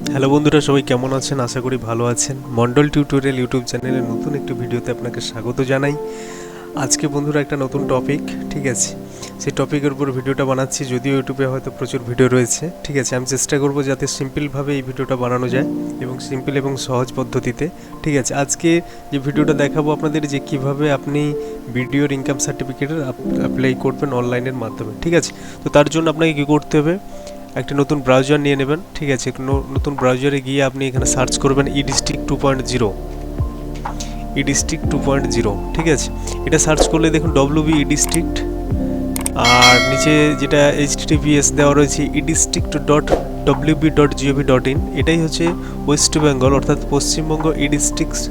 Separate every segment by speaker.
Speaker 1: Hello বন্ধুরা, সবাই কেমন আছেন? আশা করি ভালো আছেন। মন্ডল টিউটোরিয়াল ইউটিউব চ্যানেলের নতুন একটি ভিডিওতে আপনাকে স্বাগত জানাই। আজকে বন্ধুরা একটা নতুন টপিক ঠিক আছে? সেই টপিকের উপর ভিডিওটা বানাচ্ছি, যদিও ইউটিউবে হয়তো প্রচুর ভিডিও রয়েছে, ঠিক আছে? আমি চেষ্টা করব যাতে সিম্পলভাবে এই ভিডিওটা বানানো যায় এবং সিম্পল এবং সহজ পদ্ধতিতে, ঠিক আছে? আজকে যে ভিডিওটা দেখাবো আপনাদের, যে কীভাবে আপনি ভিডিওর ইনকাম সার্টিফিকেটের অ্যাপ্লাই করবেন অনলাইনের মাধ্যমে, ঠিক আছে? তো তার জন্য আপনাকে কী করতে হবে? একটা নতুন ব্রাউজার নিয়ে নেবেন, ঠিক আছে? নতুন ব্রাউজারে গিয়ে আপনি এখানে সার্চ করবেন e district two point zero e district two point zero ঠিক আছে? এটা সার্চ করলে দেখুন ডব্লিউ বি ই ডিস্ট্রিক্ট আর নিচে যেটা এইচ টিপিএস দেওয়া রয়েছে e district dot WB dot GOV dot in এটাই হচ্ছে ওয়েস্ট বেঙ্গল অর্থাৎ পশ্চিমবঙ্গ ই ডিস্ট্রিক্টস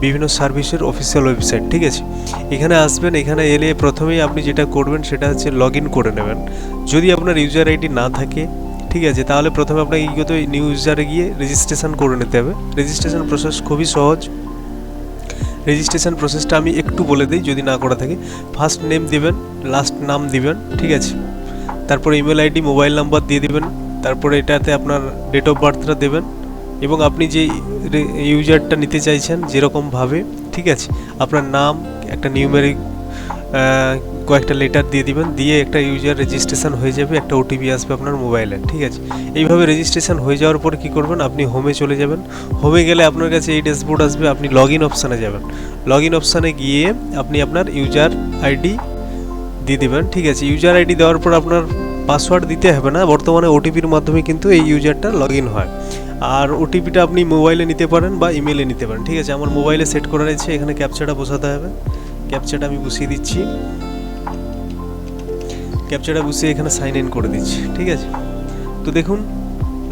Speaker 1: বিভিন্ন সার্ভিসের অফিসিয়াল ওয়েবসাইট, ঠিক আছে? এখানে আসবেন, এখানে এলে প্রথমেই আপনি যেটা করবেন সেটা হচ্ছে লগ করে নেবেন। যদি আপনার ইউজার আইডি না থাকে, ঠিক আছে, তাহলে প্রথমে আপনাকে কী করতে নিউ ইউজারে গিয়ে রেজিস্ট্রেশন করে নিতে হবে। রেজিস্ট্রেশন প্রসেস খুবই সহজ। রেজিস্ট্রেশন প্রসেসটা আমি একটু বলে দিই, যদি না করা থাকে। ফার্স্ট নেম দিবেন লাস্ট নাম দিবেন, ঠিক আছে? তারপরে ইমেল আইডি মোবাইল নাম্বার দিয়ে দিবেন। তারপরে এটাতে আপনার ডেট অফ বার্থটা দেবেন। এবং আপনি যে ইউজারটা নিতে চাইছেন যেরকমভাবে, ঠিক আছে? আপনার নাম, একটা নিউমেরিক কয়েকটা লেটার দিয়ে দিবেন, দিয়ে একটা ইউজার রেজিস্ট্রেশন হয়ে যাবে, একটা ওটিপি আসবে আপনার মোবাইলে ঠিক আছে? এইভাবে রেজিস্ট্রেশন হয়ে যাওয়ার পরে কী করবেন? আপনি হোমে চলে যাবেন। হোমে গেলে আপনার কাছে এই ড্যাশবোর্ড আসবে, আপনি লগ ইন অপশানে যাবেন। লগ ইন অপশানে গিয়ে আপনি আপনার ইউজার আইডি দিয়ে দেবেন, ঠিক আছে? ইউজার আইডি দেওয়ার পর আপনার পাসওয়ার্ড দিতে হবে না, বর্তমানে ওটিপির মাধ্যমে কিন্তু এই ইউজারটা লগ ইন হয়। আর ওটিপিটা আপনি মোবাইলে নিতে পারেন বা ইমেলে নিতে পারেন। ঠিক আছে, আমার মোবাইলে সেট করা রয়েছে এখানে ক্যাপচাটা বসাতে হবে। ক্যাপচাটা আমি বসিয়ে দিচ্ছি। ক্যাপচাটা বসিয়ে এখানে সাইন ইন করে দিচ্ছি, ঠিক আছে? তো দেখুন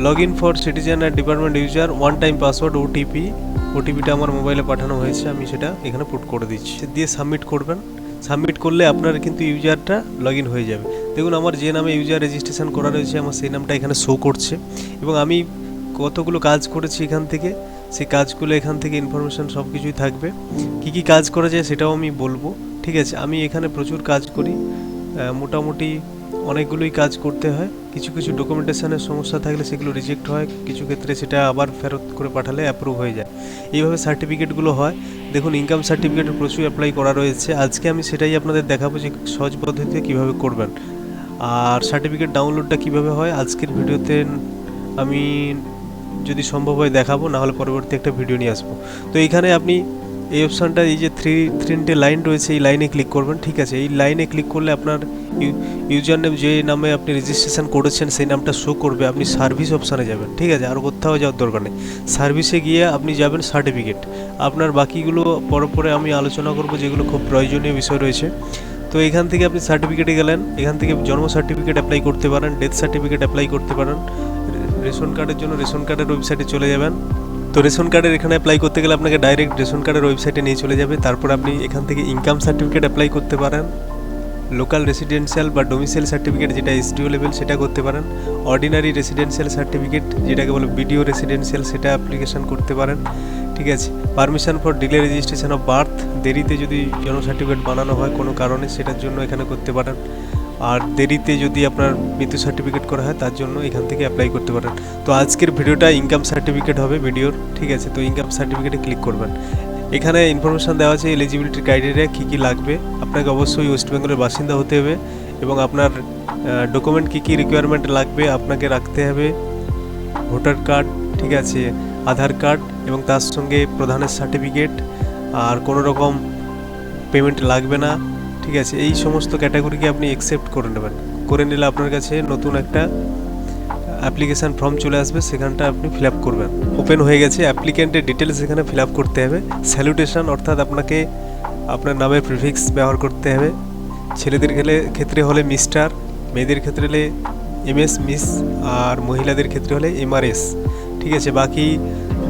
Speaker 1: log in for citizen and department user one time password OTP ওটিপিটা আমার মোবাইলে পাঠানো হয়েছে, আমি সেটা এখানে পুট করে দিচ্ছি। দিয়ে সাবমিট করবেন। সাবমিট করলে আপনার কিন্তু ইউজারটা লগ ইন হয়ে যাবে। দেখুন, আমার যে নামে ইউজার রেজিস্ট্রেশন করা রয়েছে, আমার সেই নামটা এখানে শো করছে। এবং আমি কতগুলো কাজ করেছি এখান থেকে, সেই কাজগুলো এখান থেকে ইনফরমেশান সব কিছুই থাকবে। কী কী কাজ করা যায় সেটাও আমি বলব। ঠিক আছে, আমি এখানে প্রচুর কাজ করি। মোটামুটি অনেকগুলোই কাজ করতে হয়। কিছু কিছু ডকুমেন্টেশনের সমস্যা থাকলে সেগুলো রিজেক্ট হয়। কিছু ক্ষেত্রে সেটা আবার ফেরত করে পাঠালে অ্যাপ্রুভ হয়ে যায়। এইভাবে সার্টিফিকেটগুলো হয়। দেখুন ইনকাম সার্টিফিকেট প্রচুর অ্যাপ্লাই করা রয়েছে। আজকে আমি সেটাই আপনাদের দেখাবো যে সহজ পদ্ধতিতে কীভাবে করবেন। আর সার্টিফিকেট ডাউনলোডটা কীভাবে হয়, আজকের ভিডিওতে আমি যদি সম্ভব হয় দেখাবো না হলে পরবর্তী একটা ভিডিও নিয়ে আসব। তো এইখানে আপনি এই অপশানটা এই যে থ্রি তিনটে লাইন রয়েছে, এই লাইনে ক্লিক করবেন, ঠিক আছে? এই লাইনে ক্লিক করলে আপনার ইউজার নেম যে নামে আপনি রেজিস্ট্রেশন করেছেন, সেই নামটা শো করবে, আপনি সার্ভিস অপশানে যাবেন, ঠিক আছে? আর কোথাও যাওয়ার দরকার নেই। সার্ভিসে গিয়ে আপনি যাবেন সার্টিফিকেট আপনার বাকিগুলো পরে পরে আমি আলোচনা করব, যেগুলো খুব প্রয়োজনীয় বিষয় রয়েছে। তো এখান থেকে আপনি সার্টিফিকেটে গেলেন, এখান থেকে জন্ম সার্টিফিকেট অ্যাপ্লাই করতে পারেন ডেথ সার্টিফিকেট অ্যাপ্লাই করতে পারেন। রেশন কার্ডের জন্য রেশন কার্ডের ওয়েবসাইটে চলে যাবেন। তো রেশন কার্ডের এখানে অ্যাপ্লাই করতে গেলে আপনাকে ডাইরেক্ট রেশন কার্ডের ওয়েবসাইটে নিয়ে চলে যাবে। তারপর আপনি এখান থেকে ইনকাম সার্টিফিকেট অ্যাপ্লাই করতে পারেন। লোকাল রেসিডেন্সিয়াল বা ডোমিসাইল সার্টিফিকেট যেটা এসডিও লেভেল সেটা করতে পারেন। অর্ডিনারি রেসিডেন্সিয়াল সার্টিফিকেট যেটাকে বলে বিডিও রেসিডেন্সিয়াল সেটা অ্যাপ্লিকেশন করতে পারেন। ঠিক আছে? Permission for delay registration of birth দেরিতে যদি জন্ম সার্টিফিকেট বানানো হয় কোনো কারণে সেটার জন্য এখানে করতে পারেন। আর দেরিতে যদি আপনার মৃত্যু সার্টিফিকেট করা হয়, তার জন্য এখান থেকে অ্যাপ্লাই করতে পারেন। তো আজকের ভিডিওটা ইনকাম সার্টিফিকেট হবে ভিডিওর, ঠিক আছে? তো ইনকাম সার্টিফিকেটে ক্লিক করবেন। এখানে ইনফরমেশান দেওয়া আছে এলিজিবিলিটি ক্রাইটেরিয়া কী কী লাগবে। আপনাকে অবশ্যই ওয়েস্ট বেঙ্গলের বাসিন্দা হতে হবে এবং আপনার ডকুমেন্ট কী কী রিকোয়ারমেন্ট লাগবে আপনাকে রাখতে হবে। ভোটার কার্ড, ঠিক আছে? আধার কার্ড এবং তার সঙ্গে প্রধানের সার্টিফিকেট আর কোনো রকম পেমেন্ট লাগবে না। ঠিক আছে, এই সমস্ত ক্যাটাগরিকে আপনি অ্যাকসেপ্ট করে নেবেন। করে নিলে আপনার কাছে নতুন একটা অ্যাপ্লিকেশান ফর্ম চলে আসবে, সেখানটা আপনি ফিল আপ করবেন। ওপেন হয়ে গেছে অ্যাপ্লিকেন্টের ডিটেলস এখানে ফিল আপ করতে হবে। স্যালুটেশন অর্থাৎ আপনাকে আপনার নামে প্রিফিক্স ব্যবহার করতে হবে। ছেলেদের খেলে, ক্ষেত্রে হলে মিস্টার মেয়েদের ক্ষেত্রে হলে এমএস মিস আর মহিলাদের ক্ষেত্রে হলে এমআরএস ঠিক আছে, বাকি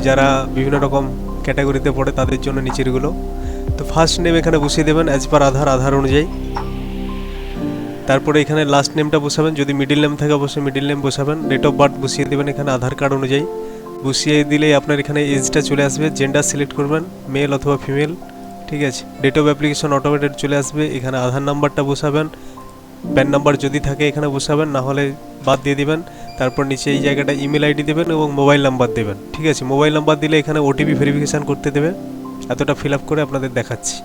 Speaker 1: যারা বিভিন্ন রকম ক্যাটাগরিতে পড়ে, তাদের জন্য নিচেরগুলো। তো ফার্স্ট নেম এখানে বসিয়ে দেবেন অ্যাজ পার আধার আধার অনুযায়ী। তারপরে এখানে লাস্ট নেমটা বসাবেন, যদি মিডিল নেম থাকে অবশ্যই মিডিল নেম বসাবেন। ডেট অফ বার্থ বসিয়ে দেবেন এখানে আধার কার্ড অনুযায়ী। বসিয়ে দিলেই আপনার এখানে এজটা চলে আসবে জেন্ডার সিলেক্ট করবেন মেল অথবা ফিমেল ঠিক আছে? ডেট অফ অ্যাপ্লিকেশন অটোমেটেড চলে আসবে, এখানে আধার নাম্বারটা বসাবেন। প্যান নাম্বার যদি থাকে এখানে বসাবেন, না হলে বাদ দিয়ে দিবেন। তারপর নিচে এই জায়গাটা ইমেল আইডি দেবেন এবং মোবাইল নাম্বার দেবেন, ঠিক আছে? মোবাইল নাম্বার দিলে এখানে ওটিপি ভেরিফিকেশান করতে দেবে। এতটা ফিল করে আপনাদের দেখাচ্ছি।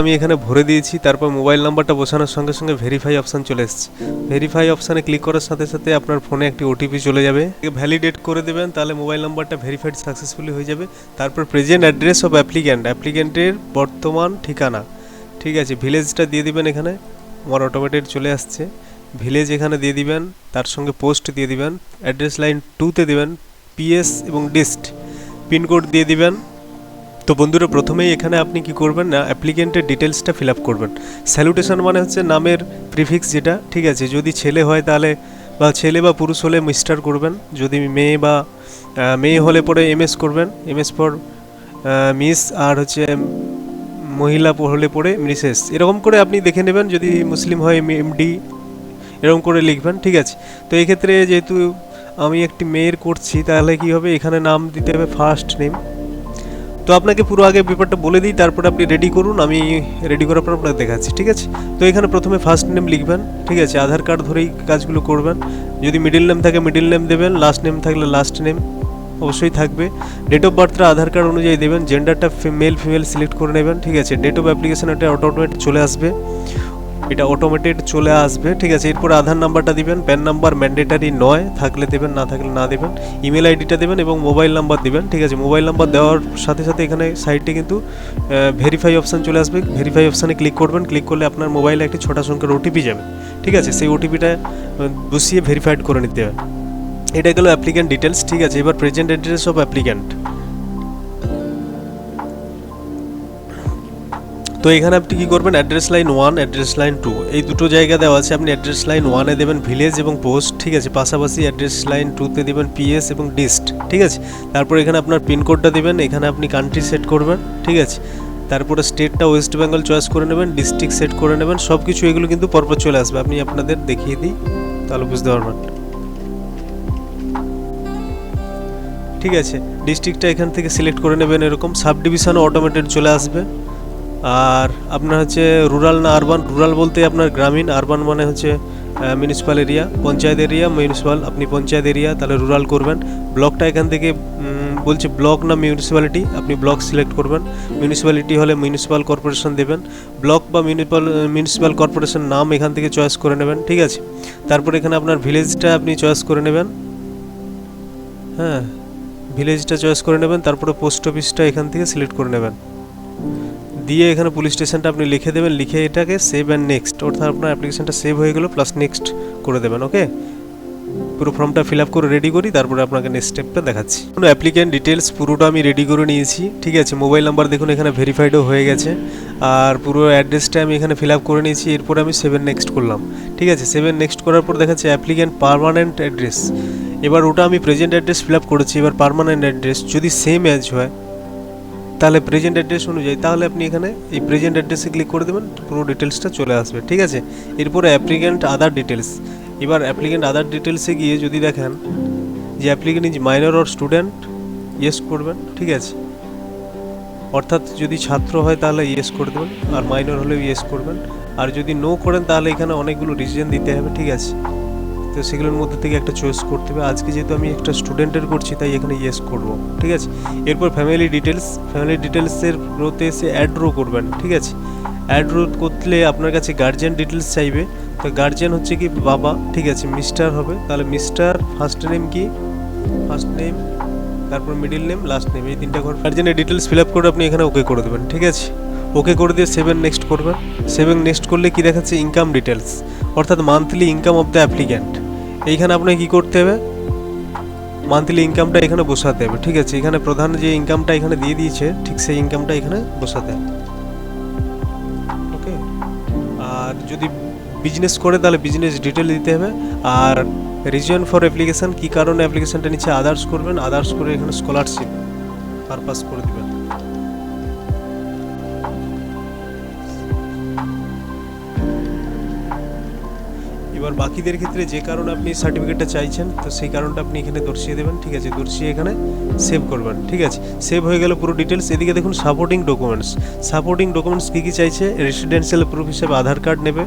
Speaker 1: আমি এখানে ভরে দিয়েছি, তারপর মোবাইল নাম্বারটা বসানোর সঙ্গে সঙ্গে ভেরিফাই অপশান চলে এসেছে। ভেরিফাই অপশানে ক্লিক করার সাথে সাথে আপনার ফোনে একটি ওটিপি চলে যাবে। ভ্যালিডেট করে দেবেন, তাহলে মোবাইল নাম্বারটা ভেরিফাইড সাকসেসফুলি হয়ে যাবে। তারপর প্রেজেন্ট অ্যাড্রেস অফ অ্যাপ্লিক্যান্ট অ্যাপ্লিক্যান্টের বর্তমান ঠিকানা। ঠিক আছে ভিলেজটা দিয়ে দিবেন এখানে। আমার অটোমেটেড চলে আসছে। ভিলেজ এখানে দিয়ে দিবেন, তার সঙ্গে পোস্ট দিয়ে দিবেন। অ্যাড্রেস লাইন টুতে দিবেন পিএস এবং ডিস্ট পিনকোড দিয়ে দিবেন। তো বন্ধুরা, প্রথমেই এখানে আপনি কি করবেন না অ্যাপ্লিকেন্টের ডিটেলসটা ফিল আপ করবেন। স্যালুটেশন মানে হচ্ছে নামের প্রিফিক্স যেটা, ঠিক আছে? যদি ছেলে হয় তাহলে, বা ছেলে বা পুরুষ হলে মিস্টার করবেন। যদি মেয়ে বা মেয়ে হলে পরে এমএস করবেন। এমএস ফর মিস আর হচ্ছে মহিলা হলে পরে মিসেস এরকম করে আপনি দেখে নেবেন, যদি মুসলিম হয় এমডি এরকম করে লিখবেন, ঠিক আছে? তো এক্ষেত্রে যেহেতু আমি একটি মেয়ের করছি, তাহলে কি হবে? এখানে নাম দিতে হবে ফার্স্ট নেম তো আপনাকে পুরো আগে পেপারটা বলে দিই, তারপরে আপনি রেডি করুন, আমি রেডি করার পর আপনাকে দেখাচ্ছি, ঠিক আছে? তো এখানে প্রথমে ফার্স্ট নেম লিখবেন, ঠিক আছে? আধার কার্ড ধরেই কাজগুলো করবেন। যদি মিডিল নেম থাকে মিডিল নেম দেবেন লাস্ট নেম থাকলে লাস্ট নেম অবশ্যই থাকবে। ডেট অফ বার্থটা আধার কার্ড অনুযায়ী দেবেন জেন্ডারটা মেল ফিমেল সিলেক্ট করে নেবেন, ঠিক আছে? ডেট অফ অ্যাপ্লিকেশন একটা অটোমেট চলে আসবে। এটা অটোমেটেড চলে আসবে। ঠিক আছে, এরপর আধার নাম্বারটা দিবেন প্যান নাম্বার ম্যান্ডেটারি নয়, থাকলে দেবেন, না থাকলে না দেবেন। ইমেল আইডিটা দেবেন এবং মোবাইল নাম্বার দেবেন, ঠিক আছে? মোবাইল নাম্বার দেওয়ার সাথে সাথে এখানে সাইটে কিন্তু ভেরিফাই অপশান চলে আসবে। ভেরিফাই অপশানে ক্লিক করবেন ক্লিক করলে আপনার মোবাইলে একটি ছোটা সংখ্যার ওটিপি যাবে। ঠিক আছে? সেই ওটিপিটা বসিয়ে ভেরিফাইড করে নিতে হবে। এটা গেল অ্যাপ্লিক্যান্ট ডিটেলস ঠিক আছে? এবার প্রেজেন্ট অ্যাড্রেস অফ অ্যাপ্লিক্যান্ট তো এখানে আপনি কি করবেন? Address line one address line two এই দুটো জায়গা দেওয়া আছে। আপনি অ্যাড্রেস লাইন ওয়ানে দেবেন ভিলেজ এবং পোস্ট ঠিক আছে? পাশাপাশি অ্যাড্রেস লাইন টুতে দেবেন পিএস এবং ডিস্ট ঠিক আছে? তারপর এখানে আপনার পিনকোডটা দেবেন। এখানে আপনি কান্ট্রি সেট করবেন, ঠিক আছে? তারপরে স্টেটটা ওয়েস্ট বেঙ্গল চয়েস করে নেবেন ডিস্ট্রিক্ট সেট করে নেবেন। সব কিছু এগুলো কিন্তু পরপর চলে আসবে। আপনি আপনাদের দেখিয়ে দিই, তাহলে বুঝতে পারবেন। ঠিক আছে? ডিস্ট্রিক্টটা এখান থেকে সিলেক্ট করে নেবেন এরকম। সাব ডিভিশনও অটোমেটেড চলে আসবে। আর আপনার হচ্ছে রুরাল না আরবান রুরাল বলতে আপনার গ্রামীণ আরবান মানে হচ্ছে municipal area panchayat area municipal আপনি পঞ্চায়েত এরিয়া তাহলে রুরাল করবেন। ব্লকটা এখান থেকে বলছে ব্লক না মিউনিসিপ্যালিটি আপনি ব্লক সিলেক্ট করবেন। মিউনিসিপ্যালিটি হলে মিউনিসিপ্যাল কর্পোরেশন দেবেন। ব্লক বা মিউনিসিপ্যাল মিউনিসিপ্যাল কর্পোরেশন নাম এখান থেকে চয়েস করে নেবেন, ঠিক আছে? তারপর এখানে আপনার ভিলেজটা আপনি চয়েস করে নেবেন। হ্যাঁ ভিলেজটা চয়েস করে নেবেন, তারপরে পোস্ট অফিসটা এখান থেকে সিলেক্ট করে নেবেন। দিয়ে এখানে পুলিশ স্টেশনটা আপনি লিখে দেবেন, লিখে এটাকে সেভ অ্যান্ড নেক্সট অর্থাৎ আপনার অ্যাপ্লিকেশনটা সেভ হয়ে গেলো প্লাস নেক্সট করে দেবেন ওকে পুরো ফর্মটা ফিল আপ করে রেডি করি, তারপরে আপনাকে নেক্সট স্টেপটা দেখাচ্ছি। কোনো অ্যাপ্লিক্যান্ট ডিটেলস পুরোটা আমি রেডি করে নিয়েছি, ঠিক আছে? মোবাইল নাম্বার দেখুন, এখানে ভেরিফাইডও হয়ে গেছে। আর পুরো অ্যাড্রেসটা আমি এখানে ফিল আপ করে নিয়েছি, এরপরে আমি সেভেন নেক্সট করলাম, ঠিক আছে? সেভেন নেক্সট করার পর দেখাচ্ছে অ্যাপ্লিক্যান্ট পারমানেন্ট অ্যাড্রেস এবার ওটা আমি প্রেজেন্ট অ্যাড্রেস ফিল আপ করেছি, এবার পারমানেন্ট অ্যাড্রেস যদি সেম অ্যাজ হয় তাহলে প্রেজেন্ট অ্যাড্রেস অনুযায়ী, তাহলে আপনি এখানে এই প্রেজেন্ট অ্যাড্রেসে ক্লিক করে দেবেন, পুরো ডিটেলসটা চলে আসবে, ঠিক আছে? এরপরে অ্যাপ্লিক্যান্ট আদার ডিটেলস এবার অ্যাপ্লিক্যান্ট আদার ডিটেলসে গিয়ে যদি দেখেন যে applicant is minor or student yes করবেন, ঠিক আছে? অর্থাৎ যদি ছাত্র হয় তাহলে ইয়েস করে দেবেন, আর মাইনর হলেও ইয়েস করবেন, আর যদি নো করেন তাহলে এখানে অনেকগুলো রিজন দিতে হবে, ঠিক আছে? তো সেগুলোর মধ্যে থেকে একটা চয়েস করতে হবে। আজকে যেহেতু আমি একটা স্টুডেন্টের করছি, তাই এখানে ইয়েস করব, ঠিক আছে? এরপর ফ্যামিলি ডিটেলস ফ্যামিলি ডিটেলসের রোতে এসে অ্যাড রো করবেন, ঠিক আছে? অ্যাড রো করলে আপনার কাছে গার্জিয়ান ডিটেলস চাইবে। তো গার্জিয়ান হচ্ছে কি বাবা, ঠিক আছে? মিস্টার হবে। তাহলে মিস্টার ফার্স্ট নেম কি? ফার্স্ট নেম তারপর মিডিল নেম লাস্ট নেম এই তিনটা ঘর গার্জেনের ডিটেলস ফিল আপ করে আপনি এখানে ওকে করে দেবেন, ঠিক আছে? ওকে করে দিয়ে সেভেন নেক্সট করবেন। সেভেন নেক্সট করলে কি দেখাচ্ছে? ইনকাম ডিটেলস অর্থাৎ monthly income of the applicant এইখানে আপনাকে কী করতে হবে? মান্থলি ইনকামটা এখানে বসাতে হবে, ঠিক আছে? এখানে প্রধান যে ইনকামটা এখানে দিয়ে দিয়েছে, ঠিক সেই ইনকামটা এখানে বসাতে হবে ওকে আর যদি বিজনেস করে, তাহলে বিজনেস ডিটেল দিতে হবে। আর রিজন ফর অ্যাপ্লিকেশান কী কারণে অ্যাপ্লিকেশনটা নিচে আদার্স করবেন আদার্স করে এখানে স্কলারশিপ পারপাস করে দিবেন। এবার বাকিদের ক্ষেত্রে যে কারণে আপনি সার্টিফিকেটটা চাইছেন, তো সেই কারণটা আপনি এখানে দর্শিয়ে দেবেন, ঠিক আছে? দর্শিয়ে এখানে সেভ করবেন, ঠিক আছে? সেভ হয়ে গেল পুরো ডিটেলস এদিকে দেখুন সাপোর্টিং ডকুমেন্টস সাপোর্টিং ডকুমেন্টস কী কী চাইছে? রেসিডেন্সিয়াল প্রুফ হিসেবে আধার কার্ড নেবে,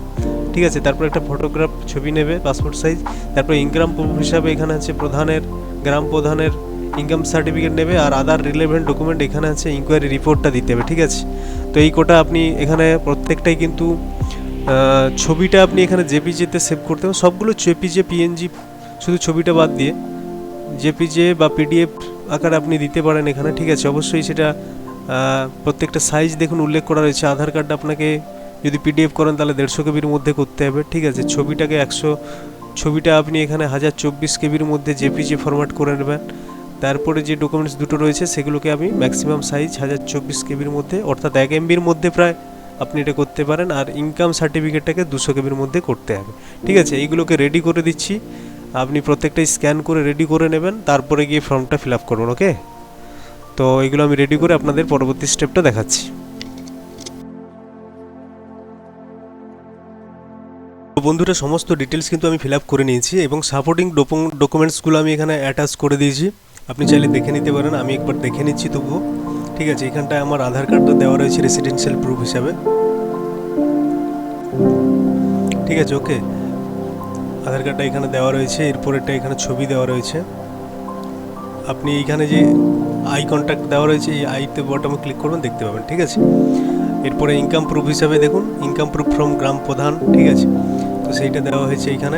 Speaker 1: ঠিক আছে? তারপর একটা ফটোগ্রাফ ছবি নেবে পাসপোর্ট সাইজ তারপর ইনকাম প্রুফ হিসাবে এখানে আছে প্রধানের, গ্রাম প্রধানের ইনকাম সার্টিফিকেট নেবে, আর আদার রিলেভেন্ট ডকুমেন্ট এখানে আছে ইনকোয়ারি রিপোর্টটা দিতে হবে, ঠিক আছে? তো এই কোটা আপনি এখানে প্রত্যেকটাই কিন্তু ছবিটা আপনি এখানে জেপিজেতে সেভ করতে হবে সবগুলো জেপিজে পিএনজি শুধু ছবিটা বাদ দিয়ে জেপিজে বা পিডিএফ আকারে আপনি দিতে পারেন এখানে, ঠিক আছে? অবশ্যই সেটা প্রত্যেকটা সাইজ দেখুন উল্লেখ করা রয়েছে। আধার কার্ডটা আপনাকে যদি পিডিএফ করেন তাহলে দেড়শো কেবির মধ্যে করতে হবে, ঠিক আছে? ছবিটাকে একশো, ছবিটা আপনি এখানে হাজার চব্বিশ কেবির মধ্যে জেপিজে ফরম্যাট করে নেবেন। তারপরে যে ডকুমেন্টস দুটো রয়েছে সেগুলোকে আমি ম্যাক্সিমাম সাইজ হাজার চব্বিশ কেবির মধ্যে, অর্থাৎ এক এমবির মধ্যে প্রায় আপনি এটা করতে পারেন আর ইনকাম সার্টিফিকেটটাকে দুশো কেবির মধ্যে করতে হবে। ঠিক আছে? এইগুলোকে রেডি করে দিচ্ছি। আপনি প্রত্যেকটাই স্ক্যান করে রেডি করে নেবেন, তারপরে গিয়ে ফর্মটা ফিল আপ করবেন ওকে তো এগুলো আমি রেডি করে আপনাদের পরবর্তী স্টেপটা দেখাচ্ছি। বন্ধুরা, সমস্ত ডিটেলস কিন্তু আমি ফিল আপ করে নিয়েছি এবং সাপোর্টিং ডকুমেন্টসগুলো আমি এখানে অ্যাটাচ করে দিয়েছি। আপনি চাইলে দেখে নিতে পারেন, আমি একবার দেখে নিচ্ছি তবুও। ঠিক আছে, এখানটায় আমার আধার কার্ডটা দেওয়া রয়েছে রেসিডেন্সিয়াল প্রুফ হিসাবে। ঠিক আছে ওকে আধার কার্ডটা এখানে দেওয়া রয়েছে, এরপরেরটা এখানে ছবি দেওয়া রয়েছে। আপনি এইখানে যে আই কন্ট্যাক্ট দেওয়া রয়েছে, এই আইতে বটমে ক্লিক করবেন, দেখতে পাবেন, ঠিক আছে? এরপরে ইনকাম প্রুফ হিসাবে দেখুন ইনকাম প্রুফ ফ্রম গ্রাম প্রধান, ঠিক আছে? তো সেইটা দেওয়া হয়েছে এইখানে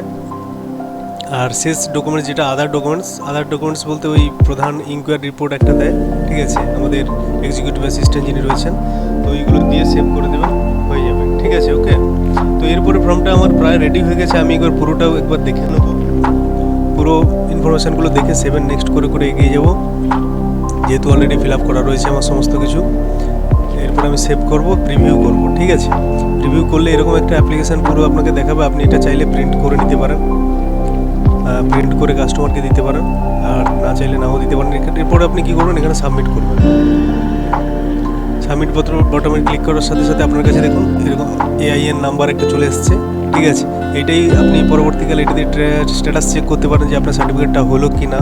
Speaker 1: আর শেষ ডকুমেন্টস যেটা আদার ডকুমেন্টস আদার ডকুমেন্টস বলতে ওই প্রধান ইনকোয়ারি রিপোর্ট একটা দেয়, ঠিক আছে? আমাদের এক্সিকিউটিভ অ্যাসিস্ট্যান্ট যিনি রয়েছেন, তো ওইগুলো দিয়ে সেভ করে দেবেন, হয়ে যাবে, ঠিক আছে? ওকে তো এরপরে ফর্মটা আমার প্রায় রেডি হয়ে গেছে, আমি একবার পুরোটাও একবার দেখে নেব। পুরো ইনফরমেশানগুলো দেখে সেভেন নেক্সট করে করে এগিয়ে যাব। যেহেতু অলরেডি ফিল আপ করা রয়েছে আমার সমস্ত কিছু, এরপর আমি সেভ করব প্রিভিউ করব, ঠিক আছে? প্রিভিউ করলে এরকম একটা অ্যাপ্লিকেশান পুরো আপনাকে দেখাবে, আপনি এটা চাইলে প্রিন্ট করে নিতে পারেন। প্রিন্ট করে কাস্টমারকে দিতে পারেন। আর না চাইলে নাও দিতে পারেন। এরপরে আপনি কী করবেন? এখানে সাবমিট করবেন। সাবমিট পত্র বটমে ক্লিক করার সাথে সাথে আপনার কাছে দেখুন, এরকম এআইএন নাম্বার একটা চলে এসছে। ঠিক আছে? এটাই আপনি পরবর্তীকালে এটা দিয়ে স্ট্যাটাস চেক করতে পারেন যে আপনার সার্টিফিকেটটা হলো কি না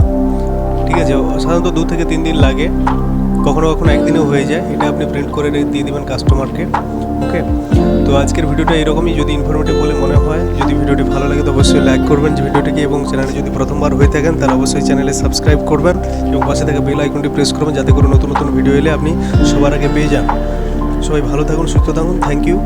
Speaker 1: ঠিক আছে? সাধারণত দু থেকে তিন দিন লাগে। কখনো কখনো একদিনেও হয়ে যায়। এটা আপনি প্রিন্ট করে দিয়ে দেবেন কাস্টমারকে ওকে তো আজকের ভিডিওটা এরকমই। যদি ইনফরমেটিভ বলে মনে হয়, যদি ভিডিওটি ভালো লাগে তো অবশ্যই লাইক করবেন। যে ভিডিওটিকে এবং চ্যানেলে যদি প্রথমবার হয়ে থাকেন, তাহলে অবশ্যই চ্যানেলে সাবস্ক্রাইব করবেন এবং পাশে থাকা বেল আইকনটি প্রেস করবেন যাতে করে নতুন নতুন ভিডিও এলে আপনি সবার আগে পেয়ে যান। সবাই ভালো থাকুন, সুস্থ থাকুন। Thank you